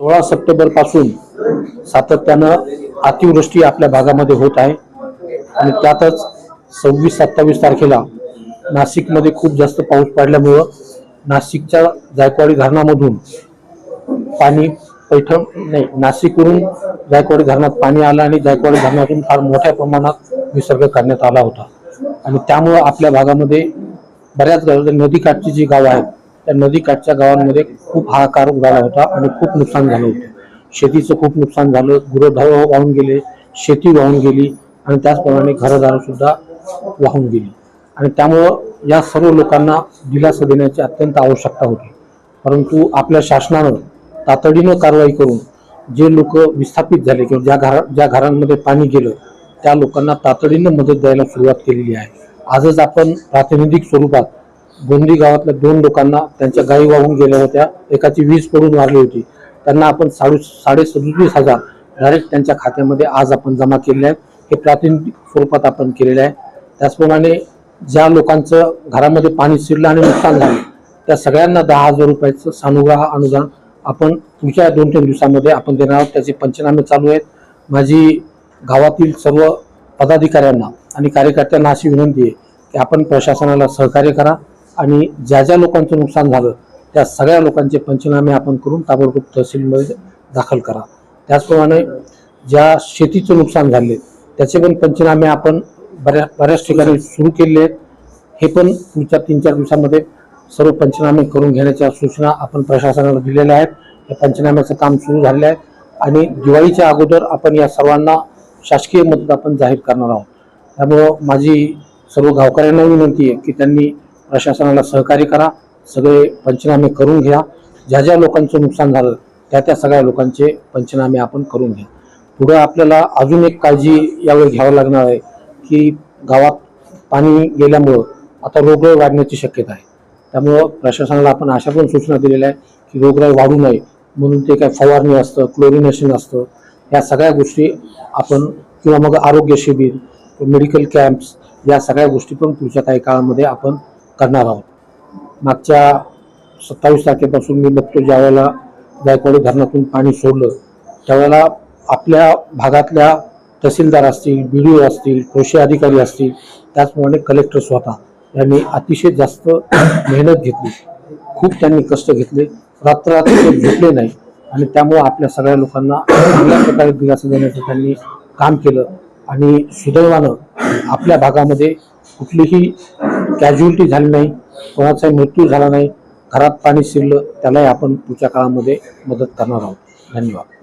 सोळा सप्टेंबरपासून सातत्यानं अतिवृष्टी आपल्या भागामध्ये होत आहे. आणि त्यातच सव्वीस सत्तावीस तारखेला नाशिकमध्ये खूप जास्त पाऊस पडल्यामुळं नाशिकच्या जायकवाडी धरणामधून पाणी पैठण नाही नाशिकवरून जायकवाडी धरणात पाणी आलं आणि जायकवाडी धरणातून फार मोठ्या प्रमाणात विसर्ग करण्यात आला होता. आणि त्यामुळं आपल्या भागामध्ये बऱ्याच नदीकाठची जी गावं आहेत त्या नदीकाठच्या गावांमध्ये खूप हाहाकार उडाला होता आणि खूप नुकसान झालं होतं. शेतीचं खूप नुकसान झालं गुरढळ वाहून गेले शेती वाहून गेली आणि त्याचप्रमाणे घरदारंसुद्धा वाहून गेली. आणि त्यामुळं या सर्व लोकांना दिलासा देण्याची अत्यंत आवश्यकता होती. परंतु आपल्या शासनानं तातडीनं कारवाई करून जे लोक विस्थापित झाले किंवा ज्या घरा ज्या घरांमध्ये पाणी गेलं त्या लोकांना तातडीनं मदत द्यायला सुरुवात केलेली आहे. आजच आपण प्रातिनिधिक स्वरूपात गोंदी गावातल्या दोन लोकांना त्यांच्या गायी वाहून गेल्या होत्या. एकाची वीज पडून वारली होती. त्यांना आपण साडे साडे सदोतीस हजार डायरेक्ट त्यांच्या खात्यामध्ये आज आपण जमा केलेले आहेत. हे प्रातिनिधिक स्वरूपात आपण केलेलं आहे. त्याचप्रमाणे ज्या लोकांचं घरामध्ये पाणी शिरलं आणि नुकसान झालं त्या सगळ्यांना दहा हजार रुपयाचं सानुग्रह अनुदान आपण पुढच्या दोन तीन दिवसामध्ये आपण देणार आहोत. त्याचे पंचनामे चालू आहेत. माझी गावातील सर्व पदाधिकाऱ्यांना आणि कार्यकर्त्यांना अशी विनंती आहे की आपण प्रशासनाला सहकार्य करा. आणि ज्या ज्या लोकांचं नुकसान झालं त्या सगळ्या लोकांचे पंचनामे आपण करून ताबडतोब तहसीलमध्ये दाखल करा. त्याचप्रमाणे ज्या शेतीचं नुकसान झाले त्याचे पण पंचनामे आपण बऱ्या बऱ्याच ठिकाणी सुरू केले आहेत. हे पण पुढच्या तीन चार दिवसामध्ये सर्व पंचनामे करून घेण्याच्या सूचना आपण प्रशासनाला दिलेल्या आहेत. या पंचनाम्याचं काम सुरू झालेलं आहे आणि दिवाळीच्या अगोदर आपण या सर्वांना शासकीय मदत आपण जाहीर करणार आहोत. त्यामुळं माझी सर्व गावकऱ्यांना विनंती आहे की त्यांनी प्रशासनाला सहकार्य करा सगळे पंचनामे करून घ्या. ज्या ज्या लोकांचं नुकसान झालं त्या त्या सगळ्या लोकांचे पंचनामे आपण करून घ्या. पुढं आपल्याला अजून एक काळजी यावेळी घ्यावं लागणार आहे की गावात पाणी गेल्यामुळं आता रोगराई वाढण्याची शक्यता आहे. त्यामुळं प्रशासनाला आपण अशा पण सूचना दिलेल्या आहे की रोगराई वाढू नये. म्हणून ते काय फवारणी असतं क्लोरिनेशन असतं या सगळ्या गोष्टी आपण किंवा मग आरोग्य शिबिर मेडिकल कॅम्प्स या सगळ्या गोष्टी पण पुढच्या काही काळामध्ये आपण करणार आहोत. मागच्या सत्तावीस तारखेपासून मी बघतो ज्या वेळेला जायकवाडी धरणातून पाणी सोडलं त्यावेळेला आपल्या भागातल्या तहसीलदार असतील बी डी ओ असतील कृषी अधिकारी असतील त्याचप्रमाणे कलेक्टर स्वतः. यांनी अतिशय जास्त मेहनत घेतली. खूप त्यांनी कष्ट घेतले. रात्ररात्र ते झोपले नाही. आणि त्यामुळं आपल्या सगळ्या लोकांना चांगल्या प्रकारे दिलासा देण्याचं त्यांनी काम केलं. आणि सुदैवानं आपल्या भागामध्ये कुठलीही कॅज्युअलिटी झाली नाही कोणाचाही मृत्यू झाला नाही घरात पाणी शिरलं त्यालाही आपण पुढच्या काळामध्ये मदत करणार आहोत. धन्यवाद.